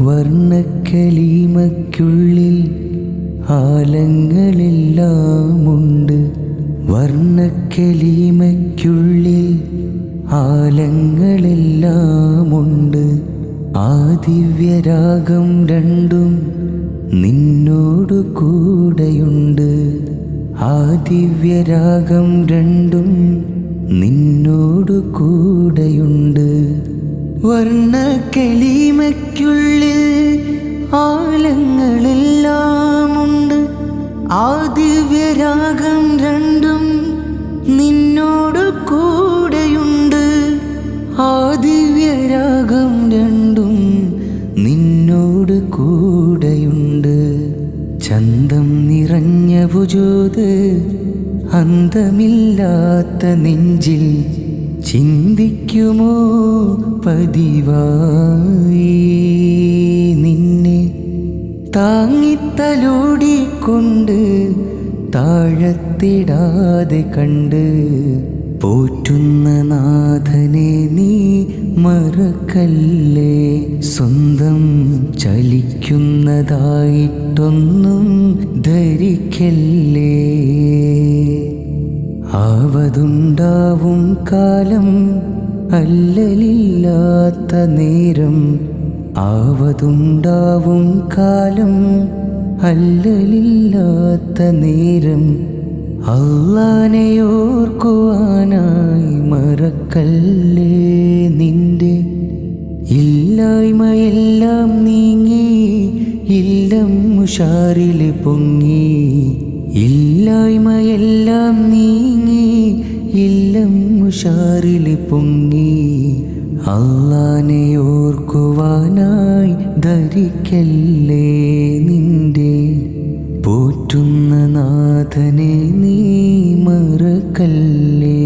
വർണക്കലീമയ്ക്കുള്ളിൽ ആലങ്ങളെല്ലാമുണ്ട്. വർണക്കലീമയ്ക്കുള്ളിൽ ആലങ്ങളെല്ലാമുണ്ട്. ആ ദിവ്യരാഗം രണ്ടും നിന്നോടു കൂടെയുണ്ട്. ആ ദിവ്യരാഗം രണ്ടും നിന്നോടു കൂടെയുണ്ട്. ആലങ്ങളെല്ലാമുണ്ട് ആ ദിവ്യരാഗം രണ്ടും നിന്നോട് കൂടെയുണ്ട്. ആദിവ്യരാഗം ദിവ്യരാഗം രണ്ടും നിന്നോട് കൂടെയുണ്ട്. ചന്തം നിറഞ്ഞ ഭുജോത് അന്തമില്ലാത്ത നെഞ്ചിൽ ചിന്തിക്കുമോ പതിവായി? താങ്ങിത്തലോടിക്കൊണ്ട് താഴത്തിടാതെ കണ്ട് പോറ്റുന്ന നാഥനെ നീ മറക്കല്ലേ? സ്വന്തം ചലിക്കുന്നതായിട്ടൊന്നും ധരിക്കല്ലേ? ആവതുണ്ടാവും കാലം അല്ലലില്ലാത്ത നേരം ആവതുണ്ടാവും കാലം അല്ലലില്ലാത്ത നേരം. അള്ളാനെയോർക്കുവാനായി മറക്കല്ലേ നിന്റെ? ഇല്ലായ്മയെല്ലാം നീങ്ങി ഇല്ലം ഉഷാറിൽ പൊങ്ങി. ഇല്ലായ്മയെല്ലാം നീങ്ങി ഇല്ലം ഉഷാറിൽ പൊങ്ങി. അള്ളാനെ ഓർക്കുവാനായി ധരിക്കല്ലേ നിന്റെ? പോറ്റുന്ന നാഥനെ നീ മറക്കല്ലേ?